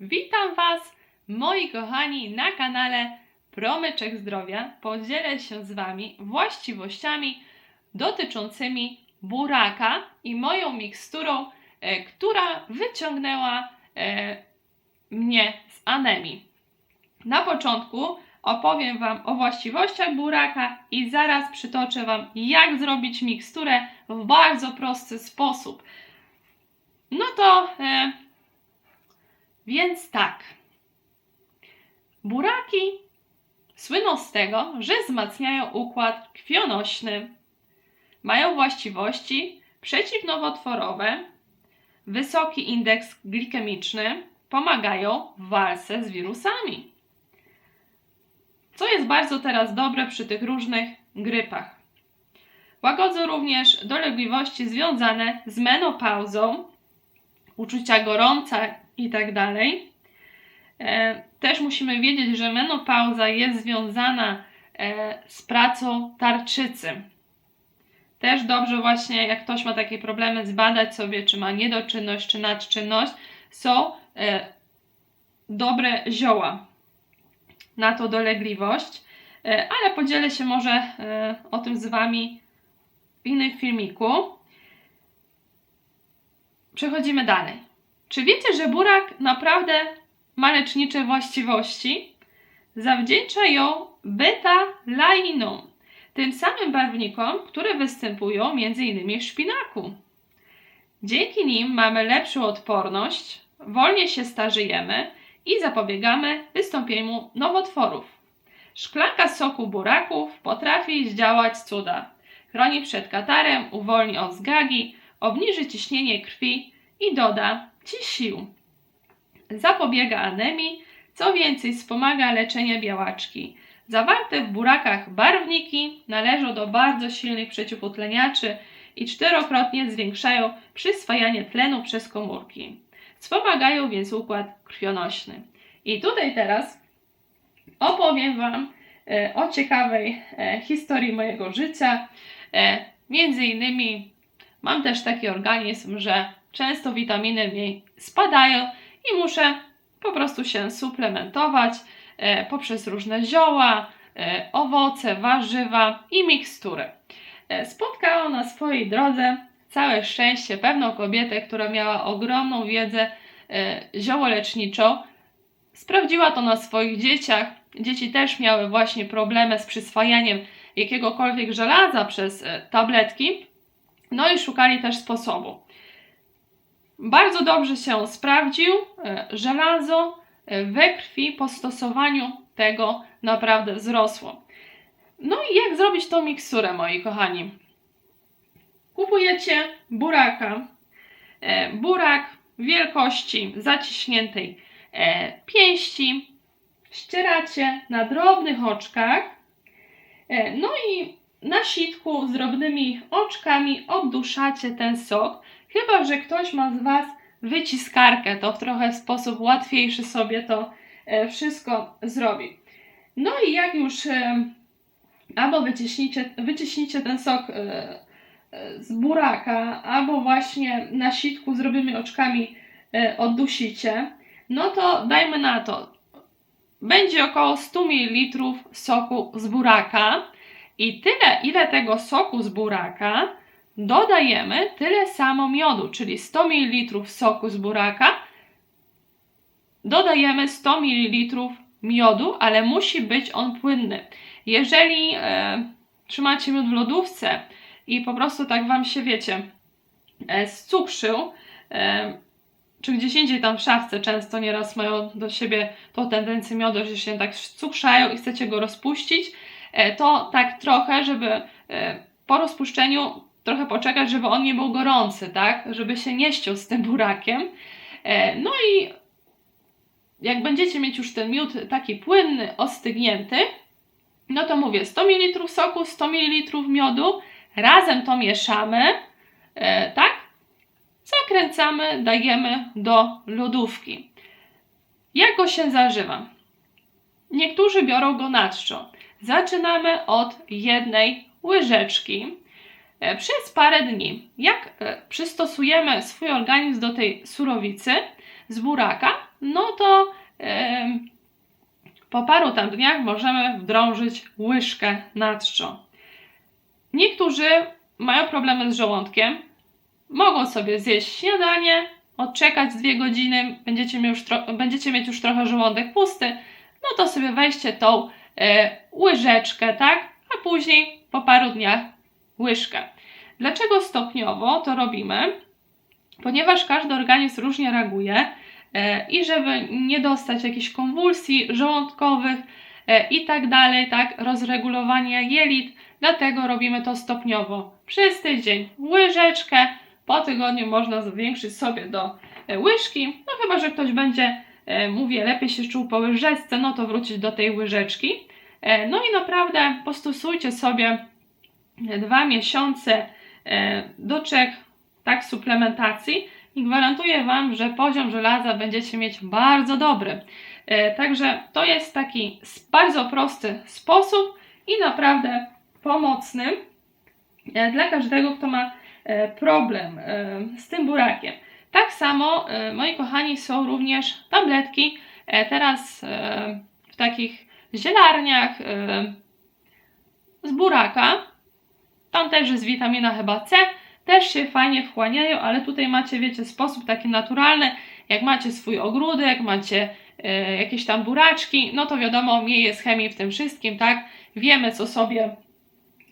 Witam Was, moi kochani, na kanale Promyczek Zdrowia. Podzielę się z Wami właściwościami dotyczącymi buraka i moją miksturą, e, która wyciągnęła e, mnie z anemii. Na początku opowiem Wam o właściwościach buraka i zaraz przytoczę Wam, jak zrobić miksturę w bardzo prosty sposób. No to e, więc tak. Buraki słyną z tego, że wzmacniają układ krwionośny. Mają właściwości przeciwnowotworowe, wysoki indeks glikemiczny, pomagają w walce z wirusami. Co jest bardzo teraz dobre przy tych różnych grypach. Łagodzą również dolegliwości związane z menopauzą, uczucia gorąca i tak dalej. E, Też musimy wiedzieć, że menopauza jest związana e, z pracą tarczycy. Też dobrze właśnie, jak ktoś ma takie problemy, zbadać sobie, czy ma niedoczynność, czy nadczynność. Są e, dobre zioła na tą dolegliwość, ale podzielę się może o tym z Wami w innym filmiku. Przechodzimy dalej. Czy wiecie, że burak naprawdę ma lecznicze właściwości? Zawdzięcza ją beta-lainom, tym samym barwnikom, które występują m.in. w szpinaku. Dzięki nim mamy lepszą odporność, wolniej się starzejemy i zapobiegamy wystąpieniu nowotworów. Szklanka soku buraków potrafi zdziałać cuda. Chroni przed katarem, uwolni od zgagi, obniży ciśnienie krwi i doda Ci sił. Zapobiega anemii, co więcej wspomaga leczenie białaczki. Zawarte w burakach barwniki należą do bardzo silnych przeciwutleniaczy i czterokrotnie zwiększają przyswajanie tlenu przez komórki. Wspomagają więc układ krwionośny. I tutaj teraz opowiem Wam e, o ciekawej e, historii mojego życia. E, między innymi mam też taki organizm, że często witaminy mi spadają i muszę po prostu się suplementować e, poprzez różne zioła, e, owoce, warzywa i mikstury. E, spotkałam na swojej drodze całe szczęście pewną kobietę, która miała ogromną wiedzę ziołoleczniczą. Sprawdziła to na swoich dzieciach. Dzieci też miały właśnie problemy z przyswajaniem jakiegokolwiek żelaza przez tabletki. No i szukali też sposobu. Bardzo dobrze się sprawdził. e, Żelazo e, we krwi po stosowaniu tego naprawdę wzrosło. No i jak zrobić tą miksturę, moi kochani? Kupujecie buraka. E, Burak wielkości zaciśniętej pięści. Ścieracie na drobnych oczkach. No i na sitku z drobnymi oczkami odduszacie ten sok. Chyba, że ktoś ma z Was wyciskarkę, to w trochę sposób łatwiejszy sobie to e, wszystko zrobi. No i jak już e, albo wyciśnicie, wyciśnicie ten sok e, z buraka, albo właśnie na sitku z drobnymi oczkami oddusicie, no to dajmy na to. Będzie około 100 ml soku z buraka i tyle, ile tego soku z buraka dodajemy tyle samo miodu, czyli 100 ml soku z buraka, dodajemy 100 ml miodu, ale musi być on płynny. Jeżeli e, trzymacie miód w lodówce i po prostu tak Wam się, wiecie, e, scukrzył, e, czy gdzieś indziej tam w szafce często nieraz mają do siebie tą tendencję miodu, że się tak cukrzają i chcecie go rozpuścić, e, to tak trochę, żeby e, po rozpuszczeniu trochę poczekać, żeby on nie był gorący, tak? Żeby się nie ściął z tym burakiem. E, No i jak będziecie mieć już ten miód taki płynny, ostygnięty, no to mówię 100 ml soku, 100 ml miodu, razem to mieszamy, e, tak? Zakręcamy, dajemy do lodówki. Jak go się zażywa? Niektórzy biorą go na czczo. Zaczynamy od jednej łyżeczki przez parę dni. Jak e, przystosujemy swój organizm do tej surowicy z buraka, no to po paru tam dniach możemy wdrążyć łyżkę na. Niektórzy mają problemy z żołądkiem, mogą sobie zjeść śniadanie, odczekać dwie godziny, będziecie, już będziecie mieć już trochę żołądek pusty, no to sobie weźcie tą e, łyżeczkę, tak? A później po paru dniach łyżkę. Dlaczego stopniowo to robimy? Ponieważ każdy organizm różnie reaguje e, i żeby nie dostać jakichś konwulsji żołądkowych e, i tak dalej, tak, rozregulowania jelit, dlatego robimy to stopniowo. Przez tydzień łyżeczkę, po tygodniu można zwiększyć sobie do e, łyżki, no chyba, że ktoś będzie, mówię, lepiej się czuł po łyżeczce, no to wrócić do tej łyżeczki. No i naprawdę postosujcie sobie dwa miesiące e, do trzech tak suplementacji i gwarantuję Wam, że poziom żelaza będziecie mieć bardzo dobry. E, Także to jest taki bardzo prosty sposób i naprawdę pomocny e, dla każdego, kto ma problem z tym burakiem. Tak samo, moi kochani, są również tabletki teraz w takich zielarniach z buraka. Tam też jest witamina chyba C, też się fajnie wchłaniają, ale tutaj macie, wiecie, sposób taki naturalny. Jak macie swój ogródek, macie e, jakieś tam buraczki, no to wiadomo, mniej jest chemii w tym wszystkim, tak? Wiemy, co sobie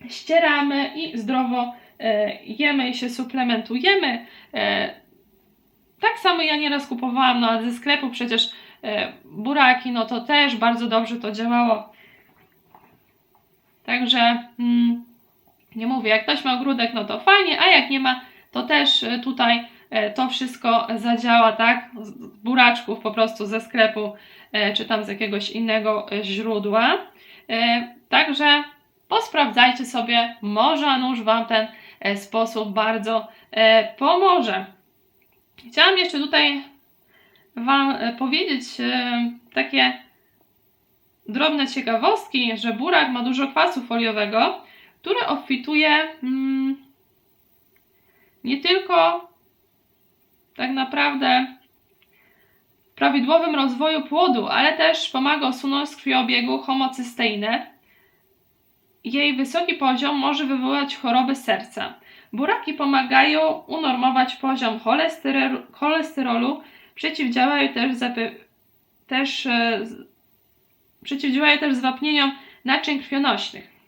ścieramy i zdrowo e, jemy i się suplementujemy. E, tak samo ja nieraz kupowałam no, ze sklepu przecież buraki, no to też bardzo dobrze to działało. Także mm, nie mówię, jak ktoś ma ogródek, no to fajnie, a jak nie ma, to też e, tutaj e, to wszystko zadziała, tak? Z buraczków po prostu ze sklepu, e, czy tam z jakiegoś innego źródła. Także posprawdzajcie sobie, może nuż Wam ten sposób bardzo pomoże. Chciałam jeszcze tutaj Wam powiedzieć takie drobne ciekawostki, że burak ma dużo kwasu foliowego, który obfituje mm, nie tylko tak naprawdę w prawidłowym rozwoju płodu, ale też pomaga usunąć z krwiobiegu homocysteinę. Jej wysoki poziom może wywołać choroby serca. Buraki pomagają unormować poziom cholesterolu, przeciwdziałają też, zapy, też e, przeciwdziałają też zwapnieniom naczyń krwionośnych.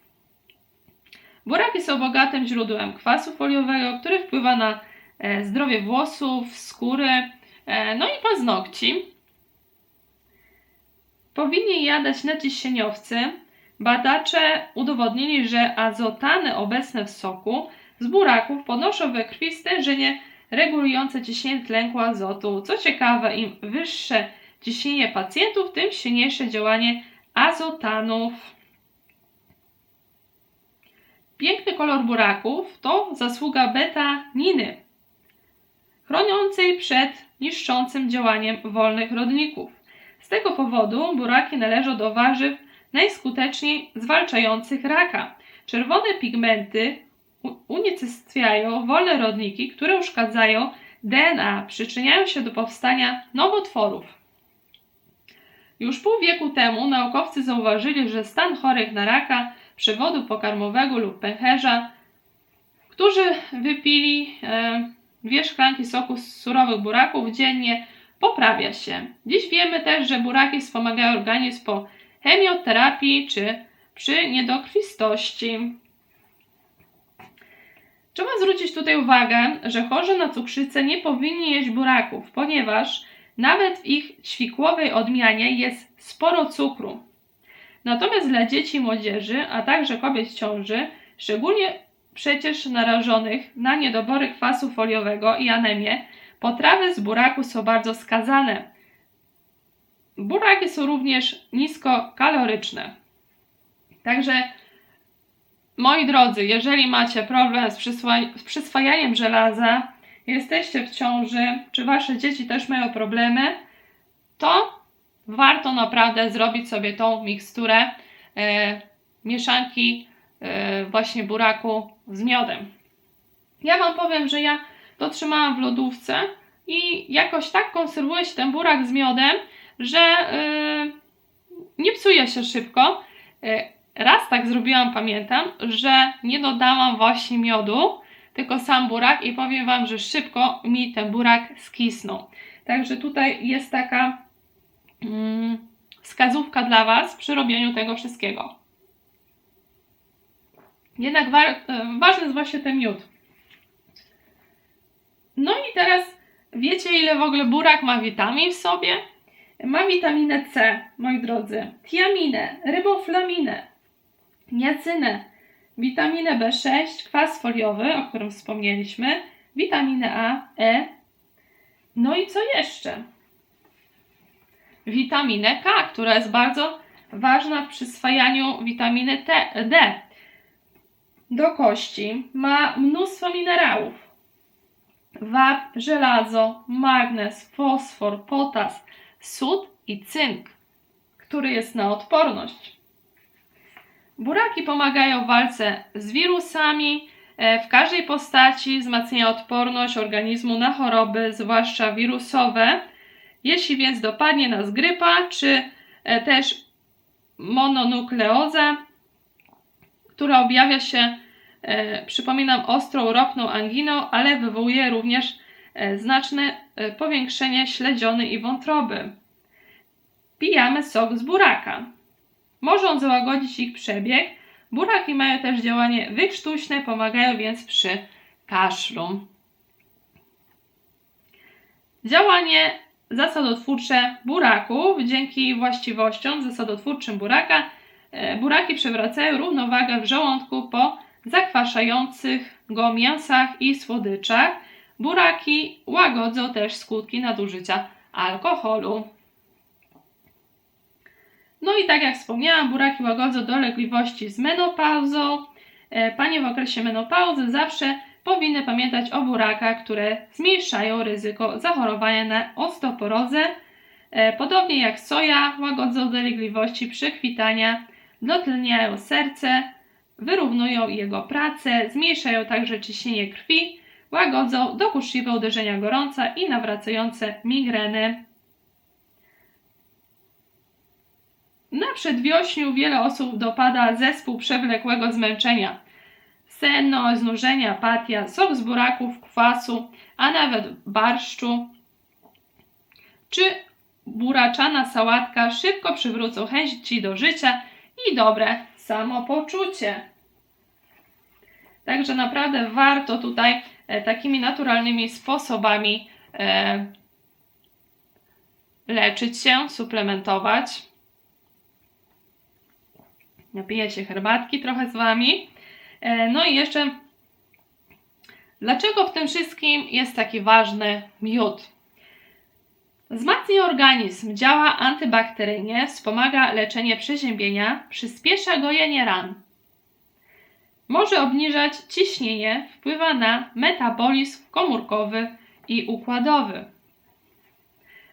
Buraki są bogatym źródłem kwasu foliowego, który wpływa na e, zdrowie włosów, skóry, e, no i paznokci. Powinni jadać naciśnieniowcy. Badacze udowodnili, że azotany obecne w soku z buraków podnoszą we krwi stężenie regulujące ciśnienie tlenku azotu. Co ciekawe, im wyższe ciśnienie pacjentów, tym silniejsze działanie azotanów. Piękny kolor buraków to zasługa betaniny, chroniącej przed niszczącym działaniem wolnych rodników. Z tego powodu buraki należą do warzyw najskuteczniej zwalczających raka. Czerwone pigmenty unicestwiają wolne rodniki, które uszkadzają DNA, przyczyniają się do powstania nowotworów. Już pół wieku temu naukowcy zauważyli, że stan chorych na raka przewodu pokarmowego lub pęcherza, którzy wypili e, dwie szklanki soku z surowych buraków dziennie, poprawia się. Dziś wiemy też, że buraki wspomagają organizm po chemioterapii czy przy niedokrwistości. Trzeba zwrócić tutaj uwagę, że chorzy na cukrzycę nie powinni jeść buraków, ponieważ nawet w ich ćwikłowej odmianie jest sporo cukru. Natomiast dla dzieci i młodzieży, a także kobiet w ciąży, szczególnie przecież narażonych na niedobory kwasu foliowego i anemię, potrawy z buraku są bardzo skazane. Buraki są również niskokaloryczne. Także, moi drodzy, jeżeli macie problem z, przyswa- z przyswajaniem żelaza, jesteście w ciąży, czy wasze dzieci też mają problemy, to warto naprawdę zrobić sobie tą miksturę e, mieszanki e, właśnie buraku z miodem. Ja Wam powiem, że ja to trzymałam w lodówce i jakoś tak konserwuje się ten burak z miodem, że yy, nie psuje się szybko. Yy, raz tak zrobiłam, pamiętam, że nie dodałam właśnie miodu, tylko sam burak i powiem Wam, że szybko mi ten burak skisnął. Także tutaj jest taka wskazówka dla Was przy robieniu tego wszystkiego. Jednak wa e, ważny jest właśnie ten miód. No i teraz wiecie, ile w ogóle burak ma witamin w sobie? Ma witaminę C, moi drodzy, tiaminę, ryboflaminę, niacynę, witaminę B6, kwas foliowy, o którym wspomnieliśmy, witaminę A, E. No i co jeszcze? Witaminę K, która jest bardzo ważna w przyswajaniu witaminy T, D do kości. Ma mnóstwo minerałów. Wap, żelazo, magnez, fosfor, potas, sód i cynk, który jest na odporność. Buraki pomagają w walce z wirusami e, w każdej postaci, wzmacniają odporność organizmu na choroby, zwłaszcza wirusowe. Jeśli więc dopadnie nas grypa, czy e, też mononukleoza, która objawia się, e, przypominam, ostrą ropną anginą, ale wywołuje również znaczne powiększenie śledziony i wątroby. Pijamy sok z buraka. Może on załagodzić ich przebieg. Buraki mają też działanie wykrztuśne, pomagają więc przy kaszlu. Działanie zasadotwórcze buraków. Dzięki właściwościom zasadotwórczym buraka e, buraki przewracają równowagę w żołądku po zakwaszających go mięsach i słodyczach. Buraki łagodzą też skutki nadużycia alkoholu. No i tak jak wspomniałam, buraki łagodzą dolegliwości z menopauzą. E, panie w okresie menopauzy zawsze powinny pamiętać o burakach, które zmniejszają ryzyko zachorowania na osteoporozę. E, podobnie jak soja, łagodzą dolegliwości przekwitania, dotleniają serce, wyrównują jego pracę, zmniejszają także ciśnienie krwi, łagodzą dokuczliwe uderzenia gorąca i nawracające migreny. Na przedwiośniu wiele osób dopada zespół przewlekłego zmęczenia. Senno, znużenie, apatia, sok z buraków, kwasu, a nawet barszczu czy buraczana sałatka szybko przywrócą chęci do życia i dobre samopoczucie. Także naprawdę warto tutaj e, takimi naturalnymi sposobami e, leczyć się, suplementować. Napiję się herbatki trochę z Wami. E, no i jeszcze, dlaczego w tym wszystkim jest taki ważny miód? Wzmacnia organizm, działa antybakteryjnie, wspomaga leczenie przeziębienia, przyspiesza gojenie ran. Może obniżać ciśnienie, wpływa na metabolizm komórkowy i układowy.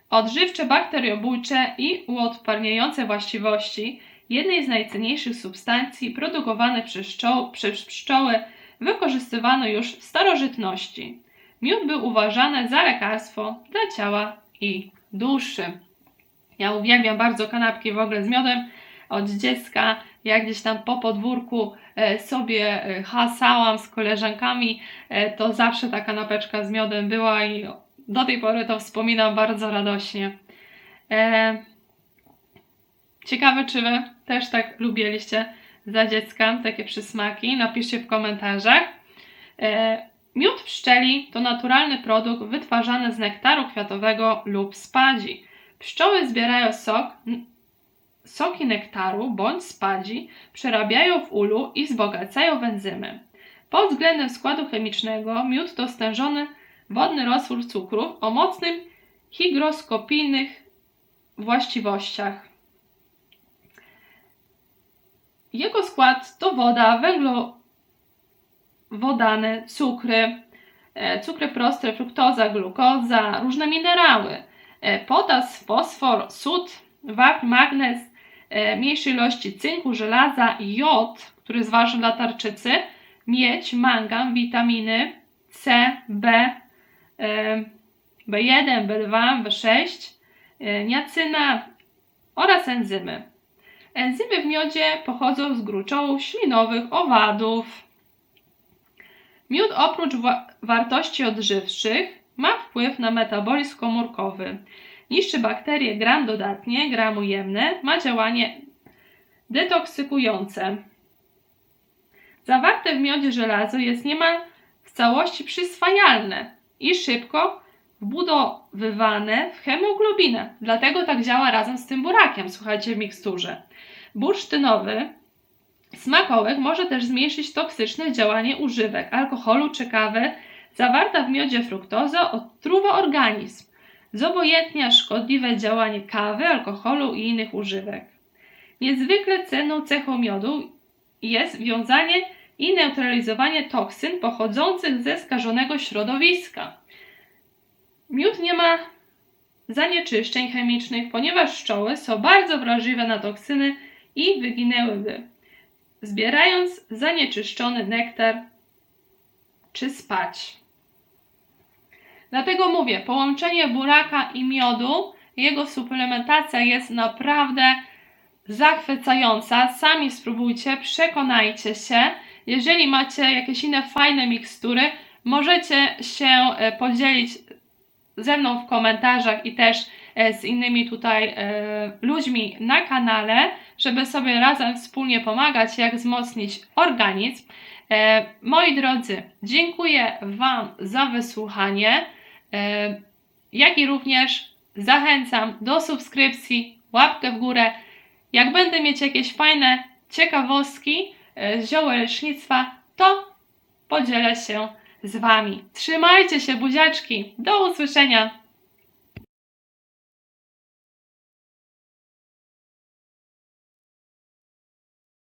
Odżywcze, bakteriobójcze i uodparniające właściwości jednej z najcenniejszych substancji produkowanych przez, pszczoł, przez pszczoły, wykorzystywano już w starożytności. Miód był uważany za lekarstwo dla ciała i duszy. Ja uwielbiam bardzo kanapki w ogóle z miodem. Od dziecka, jak gdzieś tam po podwórku e, sobie e, hasałam z koleżankami, e, to zawsze ta kanapeczka z miodem była i do tej pory to wspominam bardzo radośnie. Ciekawe, czy Wy też tak lubiliście za dziecka takie przysmaki? Napiszcie w komentarzach. E, miód pszczeli to naturalny produkt wytwarzany z nektaru kwiatowego lub spadzi. Pszczoły zbierają sok, soki nektaru bądź spadzi, przerabiają w ulu i wzbogacają w enzymy. Pod względem składu chemicznego miód to stężony wodny roztwór cukrów o mocnym hygroskopijnych właściwościach. Jego skład to woda, węglowodany, cukry, e, cukry proste, fruktoza, glukoza, różne minerały, e, potas, fosfor, sód, wapń, magnez, e, mniejszej ilości cynku, żelaza, jod, który jest ważny dla tarczycy, miedź, mangan, witaminy C, B, B1, B2, B6, e, niacyna oraz enzymy. Enzymy w miodzie pochodzą z gruczołów ślinowych, owadów. Miód oprócz wa- wartości odżywczych ma wpływ na metabolizm komórkowy. Niszczy bakterie gram dodatnie, gram ujemne, ma działanie detoksykujące. Zawarte w miodzie żelazo jest niemal w całości przyswajalne i szybko wbudowywane w hemoglobinę. Dlatego tak działa razem z tym burakiem, słuchajcie, w miksturze. Bursztynowy smakołek może też zmniejszyć toksyczne działanie używek, alkoholu czy kawy. Zawarta w miodzie fruktoza odtruwa organizm. Zobojętnia szkodliwe działanie kawy, alkoholu i innych używek. Niezwykle cenną cechą miodu jest wiązanie i neutralizowanie toksyn pochodzących ze skażonego środowiska. Miód nie ma zanieczyszczeń chemicznych, ponieważ pszczoły są bardzo wrażliwe na toksyny i wyginęłyby, zbierając zanieczyszczony nektar czy spać. Dlatego mówię, połączenie buraka i miodu, jego suplementacja jest naprawdę zachwycająca. Sami spróbujcie, przekonajcie się. Jeżeli macie jakieś inne fajne mikstury, możecie się e, podzielić ze mną w komentarzach i też e, z innymi tutaj e, ludźmi na kanale, żeby sobie razem wspólnie pomagać, jak wzmocnić organizm. E, Moi drodzy, dziękuję Wam za wysłuchanie, jak i również zachęcam do subskrypcji, łapkę w górę. Jak będę mieć jakieś fajne ciekawostki z zioła lecznictwa, to podzielę się z Wami. Trzymajcie się, buziaczki. Do usłyszenia.